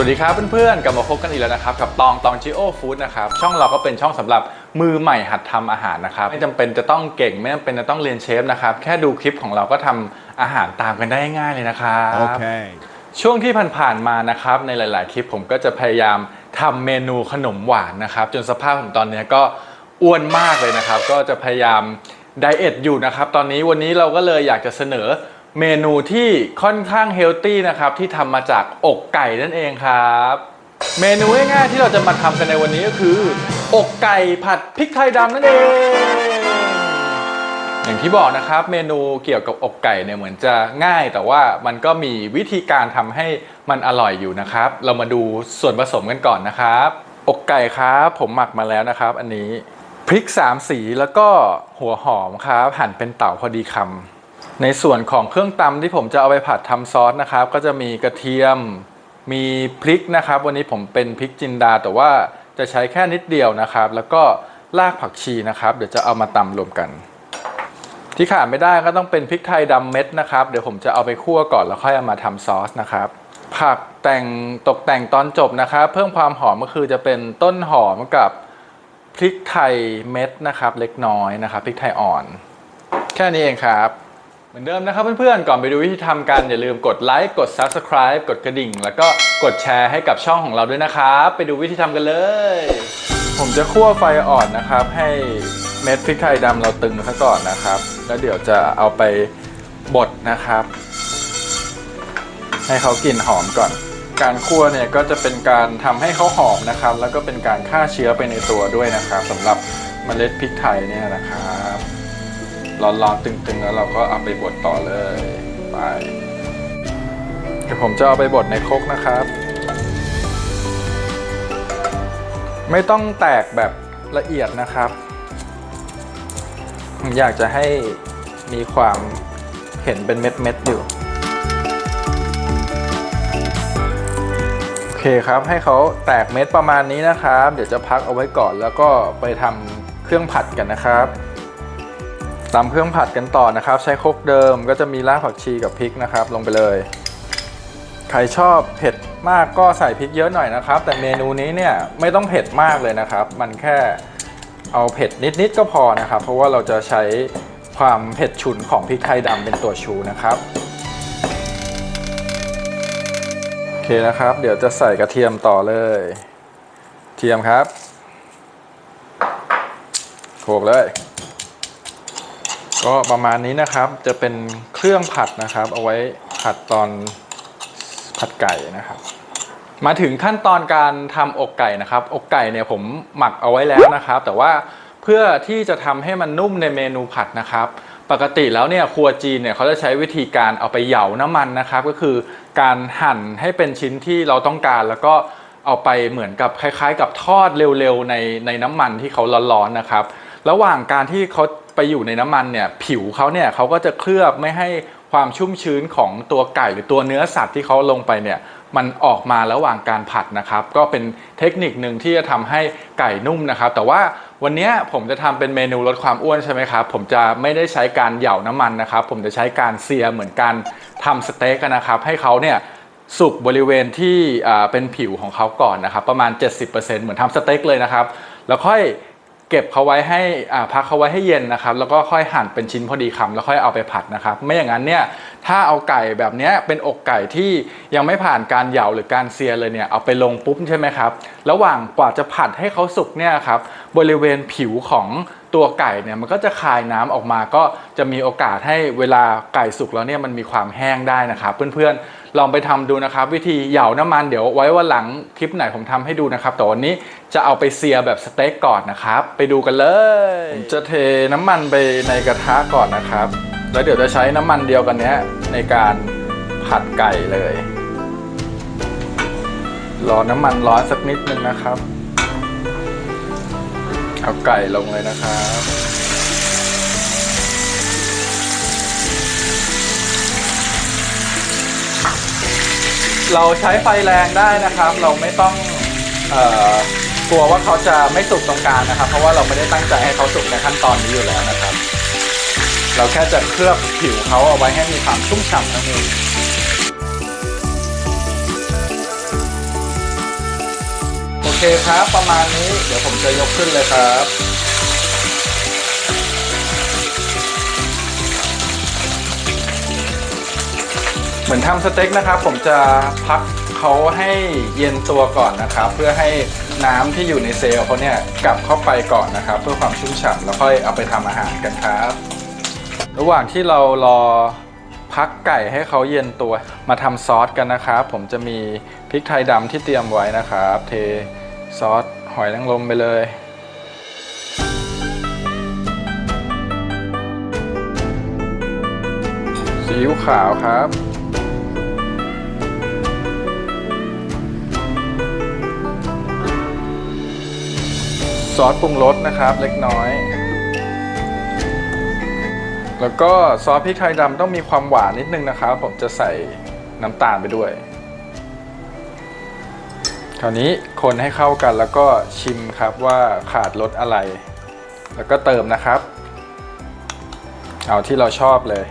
สวัสดีครับเพื่อนๆ กลับมาพบกันอีกแล้วนะครับ กับตองตองจิโอฟู้ดนะครับ ช่องเราก็เป็นช่องสำหรับมือใหม่หัดทำอาหารนะครับ ไม่จำเป็นจะต้องเก่ง ไม่จำเป็นจะต้องเรียนเชฟนะครับ แค่ดูคลิปของเราก็ทำอาหารตามกันได้ง่ายๆเลยนะครับ Okay. ช่วงที่ผ่านๆมานะครับในหลาย ๆ คลิปผมก็จะพยายามทำเมนูขนมหวานนะครับ จนสภาพผมตอนนี้ก็อ้วนมากเลยนะครับ ก็จะพยายามไดเอทอยู่นะครับ ตอนนี้วันนี้เราก็เลยอยากจะเสนอ เมนูที่ค่อนข้างเฮลตี้นะครับ ที่ทำมาจากอกไก่นั่นเองครับ เมนูง่ายๆที่เราจะมาทำกันในวันนี้ก็คือ อกไก่ผัดพริกไทยดำนั่นเอง อย่างที่บอกนะครับ เมนูเกี่ยวกับอกไก่เนี่ยเหมือนจะง่าย แต่ว่ามันก็มีวิธีการทำให้มันอร่อยอยู่นะครับ เรามาดูส่วนผสมกันก่อนนะครับ อกไก่ครับผมหมักมาแล้วนะครับ อันนี้พริกสามสีแล้วก็หัวหอมครับ หั่นเป็นเต่าพอดีคำ ในส่วนของเครื่องตำที่ผมจะเอาไปผัดทำซอสนะครับ ก็จะมีกระเทียมมีพริกนะครับ วันนี้ผมเป็นพริกจินดา แต่ว่าจะใช้แค่นิดเดียวนะครับ แล้วก็รากผักชีนะครับ เดี๋ยวจะเอามาตำรวมกัน ที่ขาดไม่ได้ก็ต้องเป็นพริกไทยดำเม็ดนะครับ เดี๋ยวผมจะเอาไปคั่วก่อนแล้วค่อยเอามาทำซอสนะครับผักแต่งตกแต่งตอนจบนะครับ เพิ่มความหอมก็คือจะเป็นต้นหอมกับพริกไทยเม็ดนะครับ เล็กน้อยนะครับพริกไทยอ่อน แค่นี้เองครับ เหมือนเดิมนะครับเพื่อนๆ ก่อนไปดูวิธีทำกันอย่าลืมกดไลค์กด Subscribe กดกระดิ่ง แล้วก็กดแชร์ให้กับช่องของเราด้วยนะครับ ไปดูวิธีทำกันเลย ผมจะคั่วไฟอ่อนนะครับ ให้เม็ดพริกไทยดำเราตึงซะก่อนนะครับ แล้วเดี๋ยวจะเอาไปบดนะครับ ให้เขากลิ่นหอมก่อน การคั่วเนี่ยก็จะเป็นการทำให้เขาหอมนะครับ แล้วก็เป็นการฆ่าเชื้อไปในตัวด้วยนะครับสำหรับเมล็ดพริกไทยเนี่ยนะครับ ร้อนๆตึงๆ แล้วเราก็เอาไปบดต่อเลยไปเดี๋ยวผมจะเอาไปบดในครกนะครับ ไม่ต้องแตกแบบละเอียดนะครับผมอยากจะให้มีความเห็นเป็นเม็ดๆอยู่โอเคครับให้เขาแตกเม็ดประมาณนี้นะครับ เดี๋ยวจะพักเอาไว้ก่อนแล้วก็ไปทำเครื่องผัดกันนะครับ ตำเครื่องผัดกันต่อนะครับ ใช้ครกเดิมก็จะมีรากผักชีกับพริกนะครับ ลงไปเลย ใครชอบเผ็ดมากก็ใส่พริกเยอะหน่อยนะครับ แต่เมนูนี้เนี่ยไม่ต้องเผ็ดมากเลยนะครับ มันแค่เอาเผ็ดนิดๆก็พอนะครับ เพราะว่าเราจะใช้ความเผ็ดฉุนของพริกไทยดำเป็นตัวชูนะครับโอเคนะครับ เดี๋ยวจะใส่กระเทียมต่อเลยเทียมครับโขลกเลย ก็ประมาณนี้นะครับจะเป็นเครื่องผัดนะครับ เอาไว้ผัดตอนผัดไก่นะครับ มาถึงขั้นตอนการทำอกไก่นะครับ อกไก่เนี่ยผมหมักเอาไว้แล้วนะครับ แต่ว่าเพื่อที่จะทำให้มันนุ่มในเมนูผัดนะครับ ปกติแล้วเนี่ยครัวจีนเนี่ยเขาจะใช้วิธีการเอาไปเหยาน้ำมันนะครับ ก็คือการหั่นให้เป็นชิ้นที่เราต้องการแล้วก็เอาไปเหมือนกับคล้าย ๆ กับทอดเร็วๆในในน้ำมันที่เขาร้อนๆนะครับ ระหว่างการที่เขา ไปอยู่ในน้ำมันเนี่ยผิวเขาเนี่ยเขาก็จะเคลือบไม่ให้ความชุ่มชื้นของตัวไก่หรือตัวเนื้อสัตว์ที่เขาลงไปเนี่ยมันออกมาระหว่างการผัดนะครับ ก็เป็นเทคนิคหนึ่งที่จะทำให้ไก่นุ่มนะครับ แต่ว่าวันนี้ผมจะทำเป็นเมนูลดความอ้วนใช่ไหมครับ ผมจะไม่ได้ใช้การเหย่าน้ำมันนะครับ ผมจะใช้การเซียเหมือนการทำสเต็กนะครับ ให้เขาเนี่ยสุกบริเวณที่เป็นผิวของเขาก่อนนะครับ ประมาณ 70%เหมือนทำสเต็กเลยนะครับ แล้วค่อย เก็บเขาไว้ให้อ่าพักเขาไว้ให้เย็นนะครับ แล้วก็ค่อยหั่นเป็นชิ้นพอดีคำแล้วค่อยเอาไปผัดนะครับ ไม่อย่างนั้นเนี่ยถ้าเอาไก่แบบนี้เป็นอกไก่ที่ยังไม่ผ่านการเหยาหรือการเซียเลยเนี่ยเอาไปลงปุ๊บใช่ไหมครับ ระหว่างกว่าจะผัดให้เขาสุกเนี่ยครับบริเวณผิวของ ตัวไก่เนี่ยมันก็จะคายน้ำออกมาก็จะมีโอกาสให้เวลาไก่สุกแล้วเนี่ยมันมีความแห้งได้นะครับ เพื่อนๆลองไปทำดูนะครับ วิธีเหยาน้ำมันเดี๋ยวไว้วันหลังคลิปไหนผมทำให้ดูนะครับแต่วันนี้จะเอาไปเซียแบบสเต็กก่อนนะครับ ไปดูกันเลยผมจะเทน้ำมันไปในกระทะก่อนนะครับ แล้วเดี๋ยวจะใช้น้ำมันเดียวกันนี้ในการผัดไก่เลยรอน้ำมันร้อนสักนิดนึงนะครับ เอาไก่ลงเลยนะครับเราใช้ไฟแรงได้นะครับ เราไม่ต้องกลัวว่าเขาจะไม่สุกตรงกลางนะครับ เพราะว่าเราไม่ได้ตั้งใจให้เขาสุกในขั้นตอนนี้อยู่แล้วนะครับ เราแค่จะเคลือบผิวเขาเอาไว้ให้มีความชุ่มฉ่ำนั่นเอง เคครับ ประมาณนี้เดี๋ยวผมจะยกขึ้นเลยครับเหมือนทำสเต็กนะครับ ผมจะพักเขาให้เย็นตัวก่อนนะครับ เพื่อให้น้ำที่อยู่ในเซลล์เขาเนี่ยกลับเข้าไปก่อนนะครับ เพื่อความชุ่มฉ่ำแล้วค่อยเอาไปทำอาหารกันครับ ระหว่างที่เรารอพักไก่ให้เขาเย็นตัวมาทำซอสกันนะครับ ผมจะมีพริกไทยดำที่เตรียมไว้นะครับ เท ซอสหอยนางรมไปเลย ซีอิ๊วขาวครับ ซอสปรุงรสนะครับเล็กน้อย แล้วก็ซอสพริกไทยดำต้องมีความหวานนิดนึงนะครับ ผมจะใส่น้ำตาลไปด้วย คราวนี้คนให้เข้ากันแล้วก็ชิมครับว่าขาดรสอะไร แล้วก็เติมนะครับ เอาที่เราชอบเลย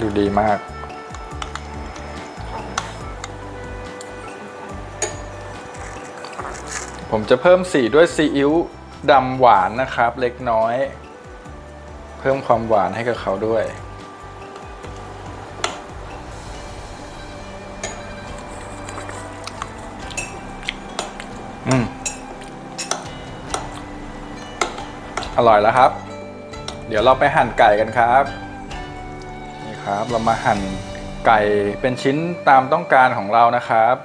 ดูดีมากผมจะเพิ่มสีด้วยซีอิ๊วดำหวานนะครับ เล็กน้อย เพิ่มความหวานให้กับเขาด้วย อืมอร่อยแล้วครับ เดี๋ยวเราไปหั่นไก่กันครับ นี่ครับ เรามาหั่นไก่เป็นชิ้นตามต้องการของเรานะครับ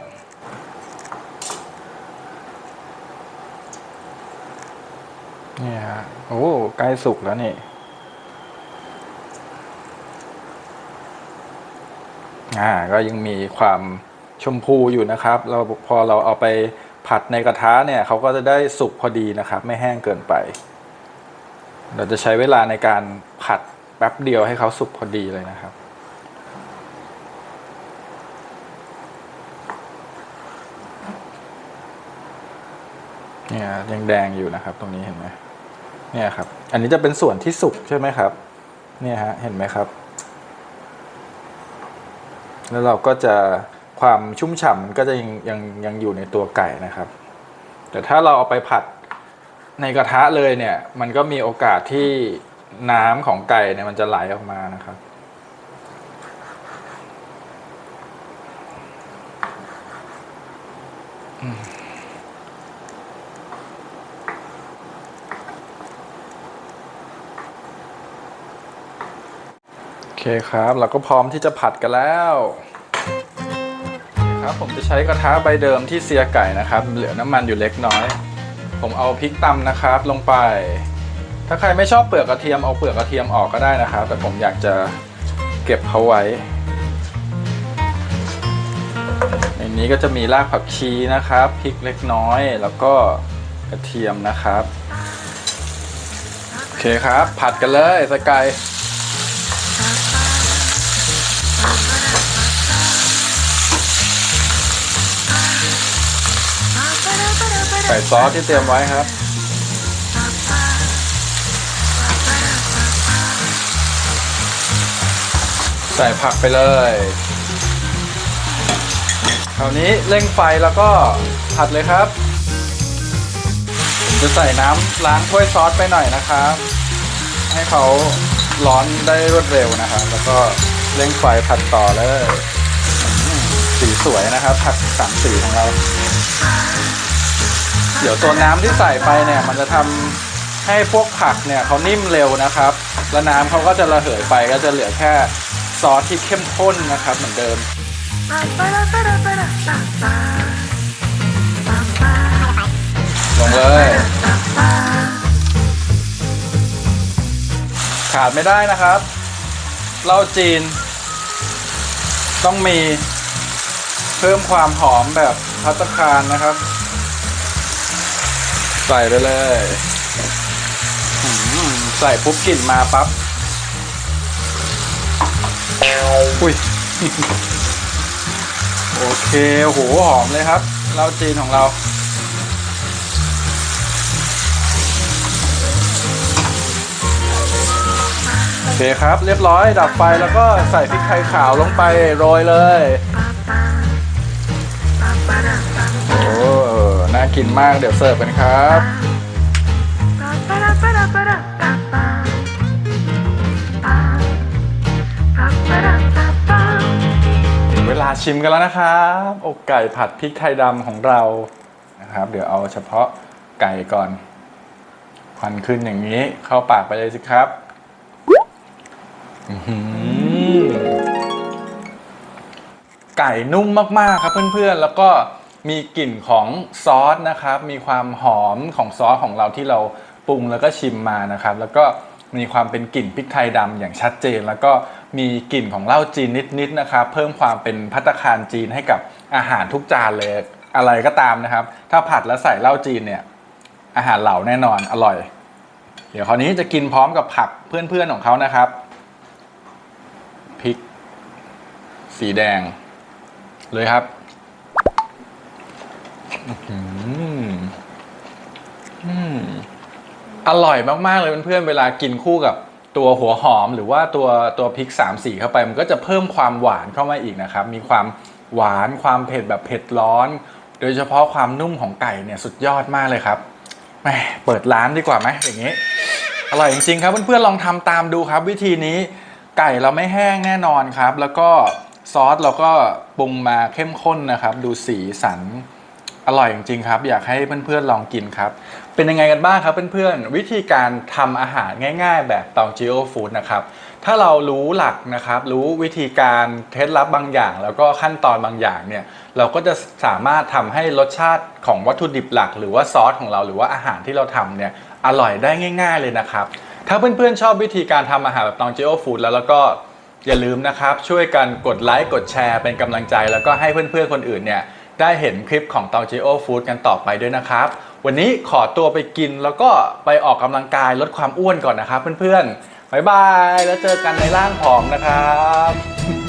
นี่ฮะโอ้ใกล้สุกแล้วนี่อ่าก็ยังมีความชมพูอยู่นะครับ เราพอเราเอาไป ผัดในกระทะเนี่ยเขาก็จะได้สุกพอดีนะครับ ไม่แห้งเกินไป เราจะใช้เวลาในการผัดแป๊บเดียวให้เขาสุกพอดีเลยนะครับ เนี่ยยังแดงอยู่นะครับ ตรงนี้เห็นไหมเนี่ยครับ อันนี้จะเป็นส่วนที่สุกใช่ไหมครับ เนี่ยฮะเห็นไหมครับ แล้วเราก็จะ ความชุ่มฉ่ำมันก็จะยังยังยังอยู่ในตัวไก่นะครับ แต่ถ้าเราเอาไปผัดในกระทะเลยเนี่ย มันก็มีโอกาสที่น้ำของไก่เนี่ยมันจะไหลออกมานะครับโอเคครับ เราก็พร้อมที่จะผัดกันแล้ว ครับผมจะใช้กระทะใบเดิมที่เสียไก่นะครับ เหลือน้ำมันอยู่เล็กน้อย ผมเอาพริกตำนะครับ ลงไป ถ้าใครไม่ชอบเปลือกกระเทียมเอาเปลือกกระเทียมออกก็ได้นะครับ แต่ผมอยากจะเก็บเขาไว้ ในนี้ก็จะมีรากผักชีนะครับพริกเล็กน้อย แล้วก็กระเทียมนะครับโอเคครับ ผัดกันเลยสกาย ใส่ซอสที่เตรียมไว้ครับ ใส่ผักไปเลย คราวนี้เร่งไฟแล้วก็ผัดเลยครับ จะใส่น้ำล้างถ้วยซอสไปหน่อยนะครับ ให้เขาร้อนได้รวดเร็วนะครับ แล้วก็เร่งไฟผัดต่อเลย สีสวยนะครับ ผัดสามสีของเรา เดี๋ยวตัวน้ำที่ใส่ไปเนี่ยมันจะทำให้พวกผักเนี่ยเขานิ่มเร็วนะครับ แล้วน้ำเขาก็จะระเหยไปก็จะเหลือแค่ซอสที่เข้มข้นนะครับ เหมือนเดิมลงเลยขาดไม่ได้นะครับเหล้าจีน ต้องมีเพิ่มความหอมแบบพัตคารนะครับ ใส่ไปเลยหืมใส่ปุ๊บกลิ่นมาปั๊บอุ้ยโอเคโหหอมเลยครับเหล้าจีนของเรา โอเคครับ เรียบร้อยดับไฟแล้วก็ใส่พริกไทยขาวลงไปโรยเลย กินมากเดี๋ยวเสิร์ฟกันครับ ถึงเวลาชิมกันแล้วนะครับอกไก่ผัดพริกไทยดำของเรานะครับ เดี๋ยวเอาเฉพาะไก่ก่อนควันขึ้นอย่างนี้เข้าปากไปเลยสิครับไก่นุ่มมากๆครับเพื่อนๆ แล้วก็ มีกลิ่นของซอสนะครับ มีความหอมของซอสของเราที่เราปรุงแล้วก็ชิมมานะครับ แล้วก็มีความเป็นกลิ่นพริกไทยดำอย่างชัดเจน แล้วก็มีกลิ่นของเหล้าจีนนิดๆนะครับ เพิ่มความเป็นพัตตาคารจีนให้กับอาหารทุกจานเลยอะไรก็ตามนะครับ ถ้าผัดแล้วใส่เหล้าจีนเนี่ยอาหารเหล่าแน่นอนอร่อย เดี๋ยวคราวนี้จะกินพร้อมกับผักเพื่อนๆของเขานะครับพริก สีแดง เลยครับ อื้อหืออืมอร่อยมากๆเลยเพื่อนๆเวลากินคู่กับตัวหัวหอมหรือว่าตัวตัวพริกสามสีเข้าไป มันก็จะเพิ่มความหวานเข้ามาอีกนะครับ มีความหวานความเผ็ดแบบเผ็ดร้อน โดยเฉพาะความนุ่มของไก่เนี่ยสุดยอดมากเลยครับแหมเปิดร้านดีกว่าไหมอย่างนี้ อร่อยจริงๆครับเพื่อนๆลองทำตามดูครับ วิธีนี้ไก่เราไม่แห้งแน่นอนครับ แล้วก็ซอสเราก็ปรุงมาเข้มข้นนะครับ ดูสีสัน อร่อยจริงๆครับ อยากให้เพื่อนๆลองกินครับ เป็นยังไงกันบ้างครับเพื่อนๆ วิธีการทำอาหารง่ายๆ แบบตองจิโอฟู้ดนะครับ ถ้าเรารู้หลักนะครับ รู้วิธีการเคล็ดลับบางอย่าง แล้วก็ขั้นตอนบางอย่างเนี่ย เราก็จะสามารถทำให้รสชาติของวัตถุดิบหลัก หรือว่าซอสของเราหรือว่าอาหารที่เราทำเนี่ยอร่อยได้ง่าย ๆเลยนะครับ ถ้าเพื่อนๆชอบวิธีการทำอาหารแบบตองจิโอฟู้ดแล้วแล้วก็อย่าลืมนะครับช่วยกันกดไลค์กดแชร์เป็นกำลังใจ แล้วก็ให้เพื่อนๆคนอื่นเนี่ย ได้เห็นคลิปของตองจีโอฟู้ดกันต่อไปด้วยนะครับ วันนี้ขอตัวไปกินแล้วก็ไปออกกำลังกายลดความอ้วนก่อนนะครับเพื่อนๆบ๊ายบาย แล้วเจอกันในร่างผอมนะครับ